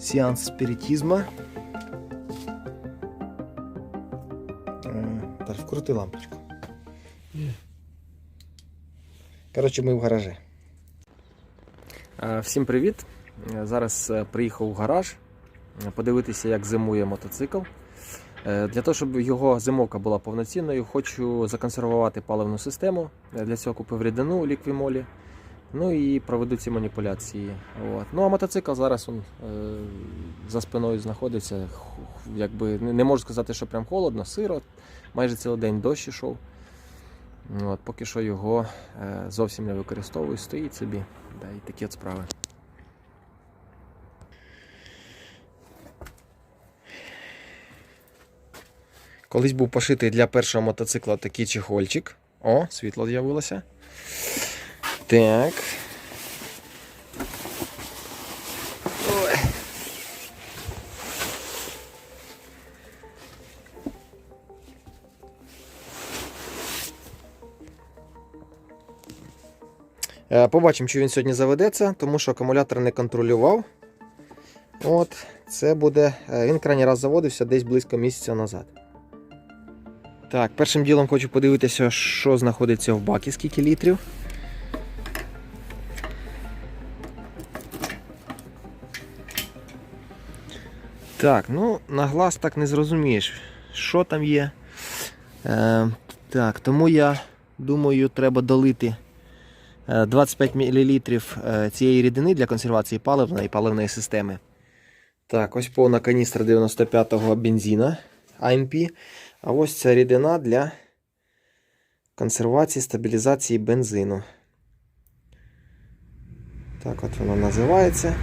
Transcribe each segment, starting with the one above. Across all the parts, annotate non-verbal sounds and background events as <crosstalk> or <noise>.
Сеанс спиритизма. Так, вкрути лампочку. Коротше, ми в гаражі. Всім привіт! Зараз е, приїхав в гараж е, подивитися, як зимує мотоцикл. Е, Для того, щоб його зимовка була повноцінною, хочу законсервувати паливну систему. Для цього купив рідину ліквімолі. Ну і проведу ці маніпуляції. От. Ну а мотоцикл зараз он, е, за спиною знаходиться. Якби, не можу сказати, що прям холодно, сиро. Майже цілий день дощ ішов. От, поки що його е, зовсім не використовую, стоїть собі. Да, і такі от справи. Колись був пошитий для першого мотоцикла такий чехольчик. О, світло з'явилося. Так. Ой. Е, Побачимо, чи він сьогодні заведеться, тому що акумулятор не контролював. От, це буде. е, Він крайній раз заводився десь близько місяця назад. Так, першим ділом хочу подивитися, що знаходиться в бакі, скільки літрів. Так, ну, на глаз так не зрозумієш, що там є. Е, так, тому я думаю, треба долити е, 25 мл е, цієї рідини для консервації паливної і паливної системи. Так, ось повна каністра 95-го бензина AMP. А ось ця рідина для консервації стабілізації бензину. Так от воно називається.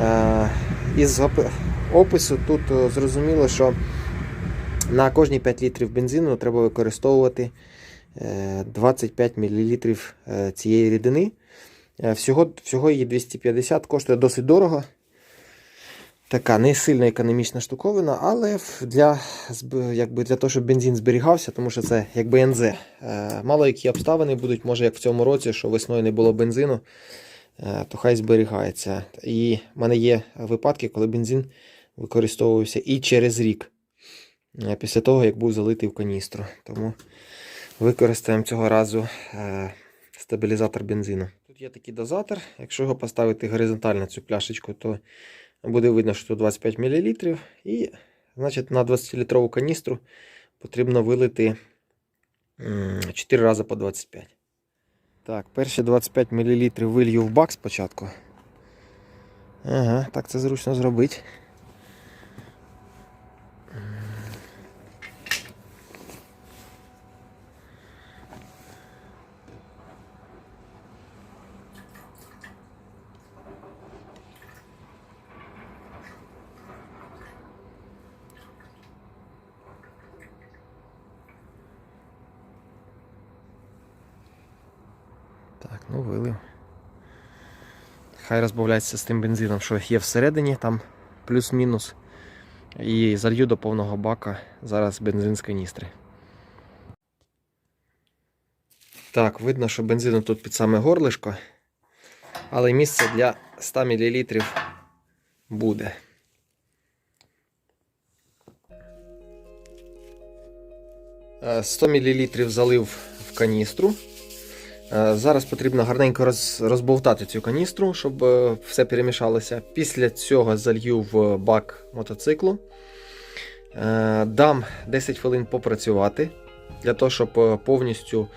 Е, із опису тут е, зрозуміло, що на кожні 5 літрів бензину треба використовувати е, 25 мл е, цієї рідини. Е, Всього, всього її 250 коштує досить дорого. Така не сильно економічна штуковина, але для, якби для того, щоб бензин зберігався, тому що це якби НЗ. Е, Мало які обставини будуть, може як в цьому році, що весною не було бензину, е, то хай зберігається. І в мене є випадки, коли бензин використовувався і через рік, е, після того, як був залитий в каністру. Тому використаємо цього разу е, стабілізатор бензину. Тут є такий дозатор. Якщо його поставити горизонтально цю пляшечку, то буде видно, що тут 25 мл. І значить, на 20-літрову каністру потрібно вилити 4 рази по 25. Так, перші 25 мл вилью в бак спочатку. Ага, так це зручно зробити. Ну вилив. Хай розбавляється з тим бензином, що є всередині, там плюс-мінус. І залью до повного бака зараз бензин з каністри. Так, видно, що бензину тут під саме горлишко, але місце для 100 мл буде. Е, 100 мл залив в каністру. Е, Зараз потрібно гарненько роз, розбовтати цю каністру, щоб е, все перемішалося. Після цього залью в бак мотоциклу. Е, Дам 10 хвилин попрацювати для того, щоб повністю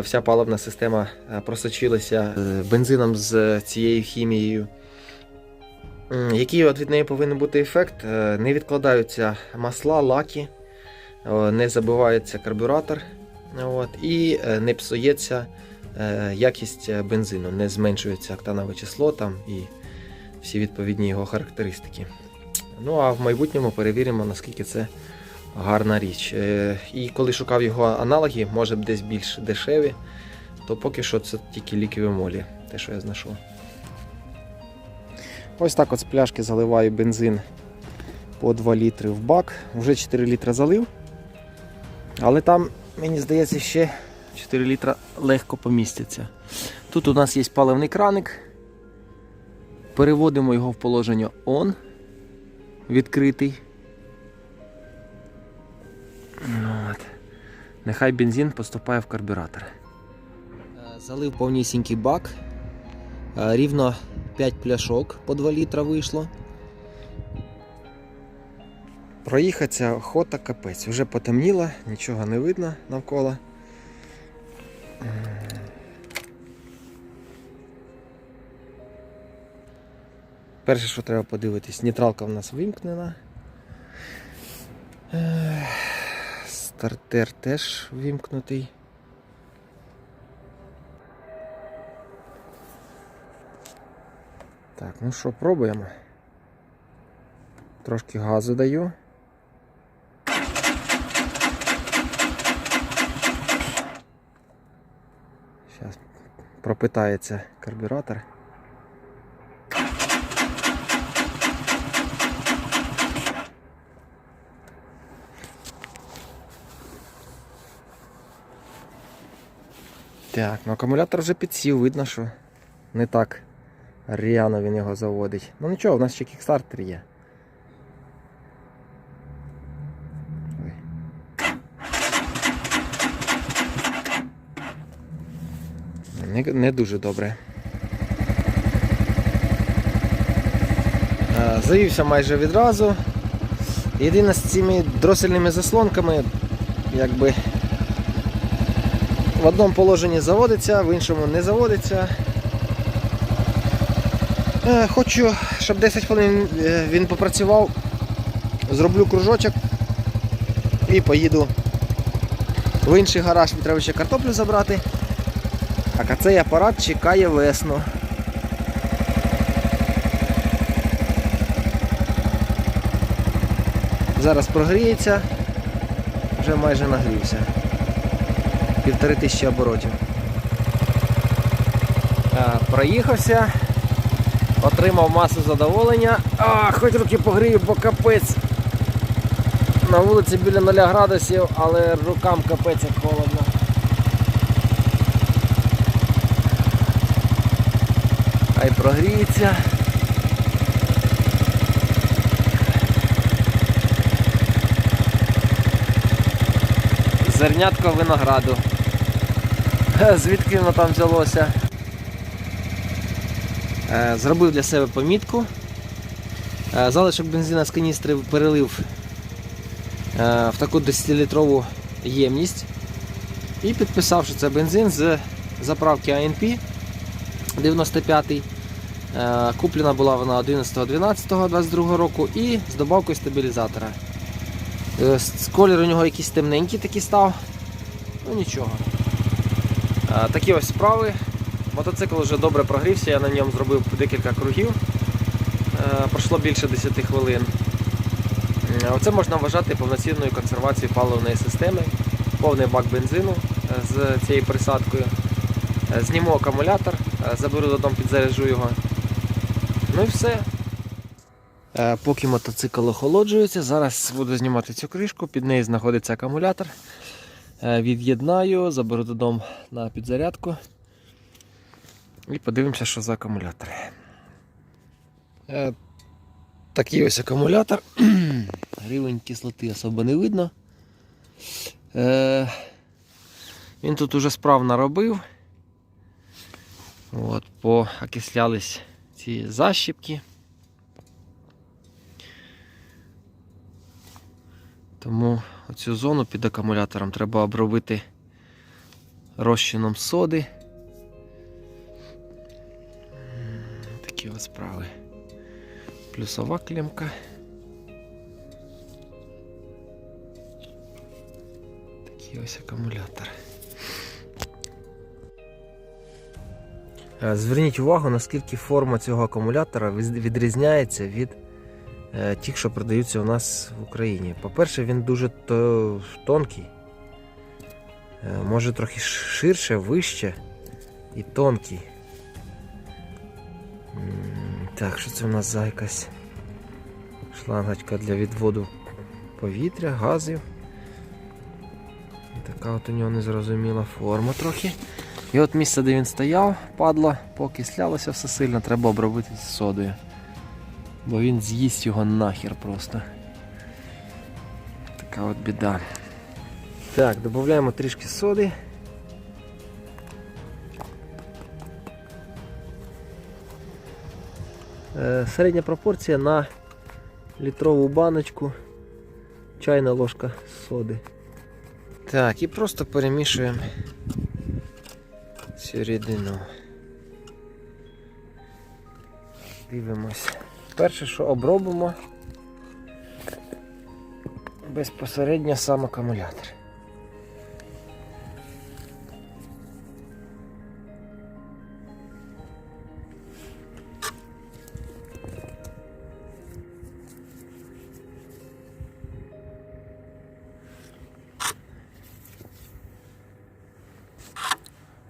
вся паливна система просочилася бензином з цією хімією. Який от від неї повинен бути ефект? Не відкладаються масла, лаки, не забивається карбюратор от, і не псується якість е, бензину, не зменшується октанове число там і всі відповідні його характеристики. Ну а в майбутньому перевіримо, наскільки це гарна річ. Е, І коли шукав його аналоги, може б десь більш дешеві, то поки що це тільки лікові молі, те, що я знайшов. Ось так от з пляшки заливаю бензин по 2 літри в бак. Вже 4 літра залив. Але там, мені здається, ще 4 літра легко помістяться. Тут у нас є паливний краник. Переводимо його в положення ON. відкритий. Ну, От. Нехай бензин поступає в карбюратор. Е, Залив повнісінький бак. Е, Рівно 5 пляшок по 2 літра вийшло. Проїхатися охота капець. Вже потемніло, нічого не видно навколо. Перше, що треба подивитись, нейтралка в нас вимкнена. Стартер теж вимкнутий. Так, ну що, пробуємо. Трошки газу даю. Зараз пропитається карбюратор. Так, ну акумулятор вже підсів, видно, що не так рьяно він його заводить. Ну нічого, у нас ще кікстартер є. Не, не дуже добре. Е, Завівся майже відразу. Єдине з цими дросельними заслонками, якби в одному положенні заводиться, в іншому не заводиться. Е, Хочу, щоб 10 хвилин е, він попрацював, зроблю кружочок і поїду в інший гараж, треба ще картоплю забрати. Так, а цей апарат чекає весну. Зараз прогріється, вже майже нагрівся. Півтори тисячі оборотів. Проїхався, отримав масу задоволення. А, хоч руки погрію, бо капець. На вулиці біля 0 градусів, але рукам капець як холодно. Хай прогріється. Зернятко винограду. Звідки воно там взялося? Е, Зробив для себе помітку. Е, Залишок бензина з каністри перелив е, в таку 10-літрову ємність і підписав, що це бензин з заправки ANP 95 Е, Куплена була вона 11.12.22 року і з добавкою стабілізатора. Е, Колір у нього якийсь темненький такий став. Ну нічого. Е, Такі ось справи. Мотоцикл вже добре прогрівся, я на ньому зробив декілька кругів. Е, Пройшло більше 10 хвилин. Е, Оце можна вважати повноцінною консервацією паливної системи. Повний бак бензину е, з цією присадкою. Е, Зніму акумулятор, е, заберу додому, підзаряджу його. Ну і все. Е, Поки мотоцикл охолоджується, зараз буду знімати цю кришку, під нею знаходиться акумулятор. Е, Від'єднаю, заберу додому на підзарядку. І подивимося, що за акумулятор. Е, Такий ось акумулятор. <clears throat> Рівень кислоти особо не видно. Він тут уже справ наробив. От, поокислялись ці защіпки. Тому оцю зону під акумулятором треба обробити розчином соди. Такі ось справи. Плюсова клемка. Такий ось акумулятор. Зверніть увагу, наскільки форма цього акумулятора відрізняється від е, тих, що продаються у нас в Україні. По-перше, він дуже тонкий. Е, Може трохи ширше, вище і тонкий. Так, що це у нас за якась шлангочка для відводу повітря, газів. Така от у нього незрозуміла форма трохи. І от місце, де він стояв, падло, покислялося все сильно, треба обробити з содою. Бо він з'їсть його нахер просто. Така от біда. Так, додаємо трішки соди. Е, Середня пропорція на літрову баночку, чайна ложка соди. Так, і просто перемішуємо цю рідину. Дивимось. Перше, що обробимо безпосередньо сам акумулятор.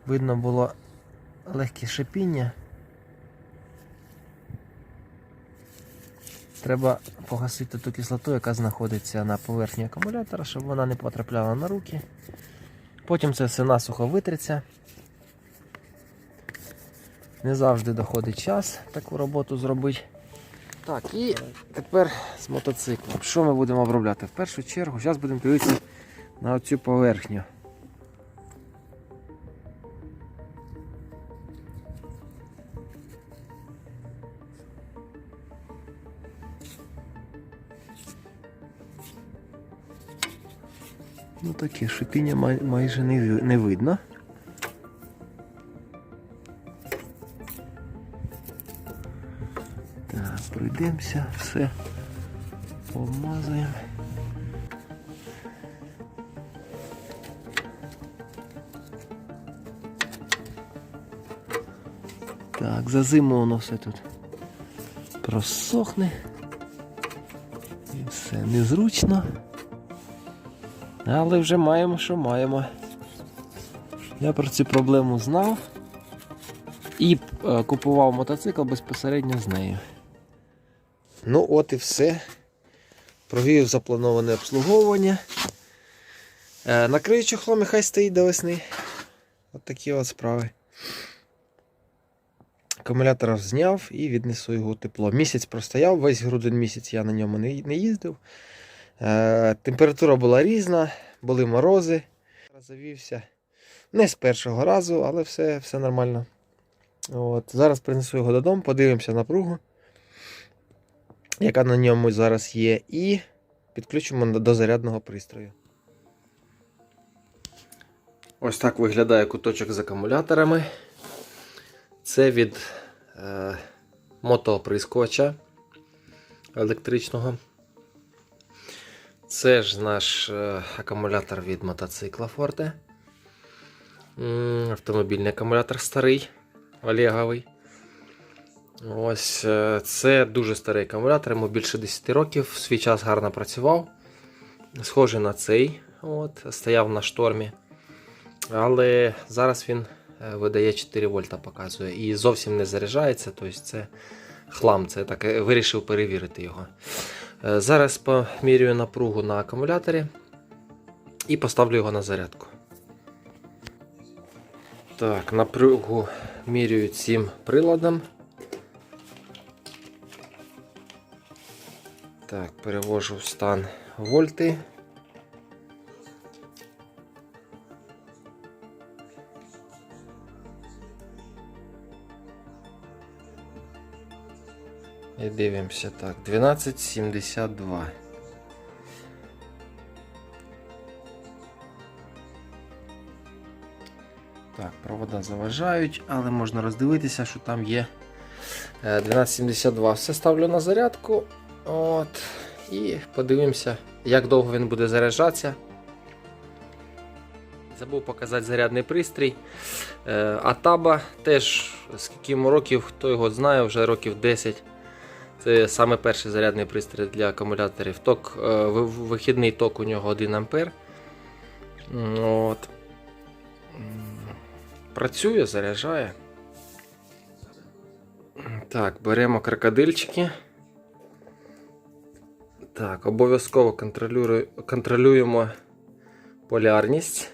Видно було легке шипіння. Треба погасити ту кислоту, яка знаходиться на поверхні акумулятора, щоб вона не потрапляла на руки. Потім це все насухо витриться. Не завжди доходить час таку роботу зробити. Так, і тепер з мотоциклом. Що ми будемо обробляти? В першу чергу, зараз будемо дивитися на оцю поверхню. Таке шипіння май- майже не, не видно. Так, пройдемося, все помазуємо. Так, за зиму воно все тут просохне. І все незручно. Але вже маємо, що маємо. Я про цю проблему знав і е, купував мотоцикл безпосередньо з нею. Ну, от і все. Провів заплановане обслуговування. Е, накрию чохлом хай стоїть до весни. От такі от справи. Акумулятор зняв і віднесу його тепло. Місяць простояв, весь грудень місяць я на ньому не їздив. Е, температура була різна, були морози. Завівся не з першого разу, але все, все нормально. От, зараз принесу його додому, подивимося напругу, яка на ньому зараз є, і підключимо до зарядного пристрою. Ось так виглядає куточок з акумуляторами. Це від е, мотооприскувача електричного. Це ж наш е, акумулятор від мотоцикла Forte. Автомобільний акумулятор старий, Олеговий. Ось е, це дуже старий акумулятор, йому більше 10 років, в свій час гарно працював. Схожий на цей, от, стояв на штормі. Але зараз він е, видає 4 вольта, показує і зовсім не заряджається. Тобто це хлам, це так вирішив перевірити його. Е, Зараз помірюю напругу на акумуляторі і поставлю його на зарядку. Так, напругу мірюю цим приладом. Так, перевожу в стан вольти. І дивимося так. 1272. Так, провода заважають, але можна роздивитися, що там є е, 1272. Все ставлю на зарядку. От. І подивимося, як довго він буде заряджатися. Забув показати зарядний пристрій. Е, Атаба теж скільки йому років, хто його знає, вже років 10. Саме перший зарядний пристрій для акумуляторів. Ток, е, вихідний ток у нього 1 А. От. Працює, заряджає. Так, беремо крокодильчики. Так, обов'язково контролюємо полярність.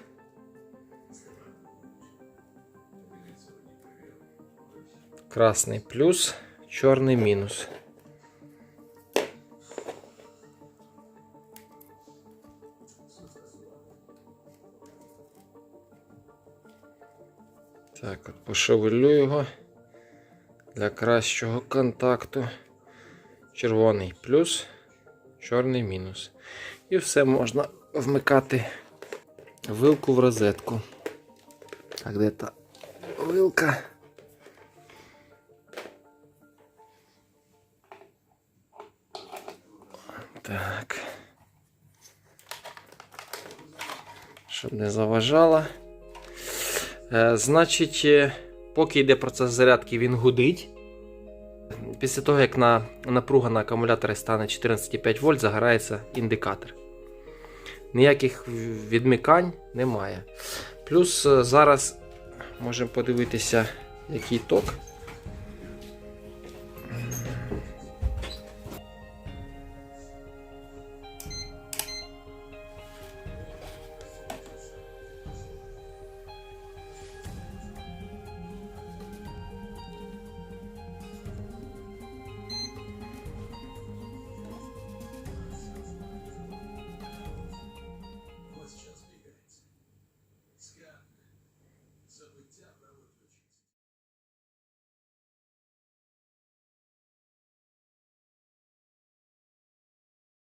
Красний плюс, чорний мінус. Так, от пошевелю його для кращого контакту. Червоний плюс, чорний мінус. І все можна вмикати вилку в розетку. Так, де та вилка? Так. Щоб не заважала. Е, значить, е, поки йде процес зарядки, він гудить. Після того, як на, напруга на акумуляторі стане 14,5 вольт, загорається індикатор. Ніяких відмикань немає. Плюс е, зараз можемо подивитися, який ток.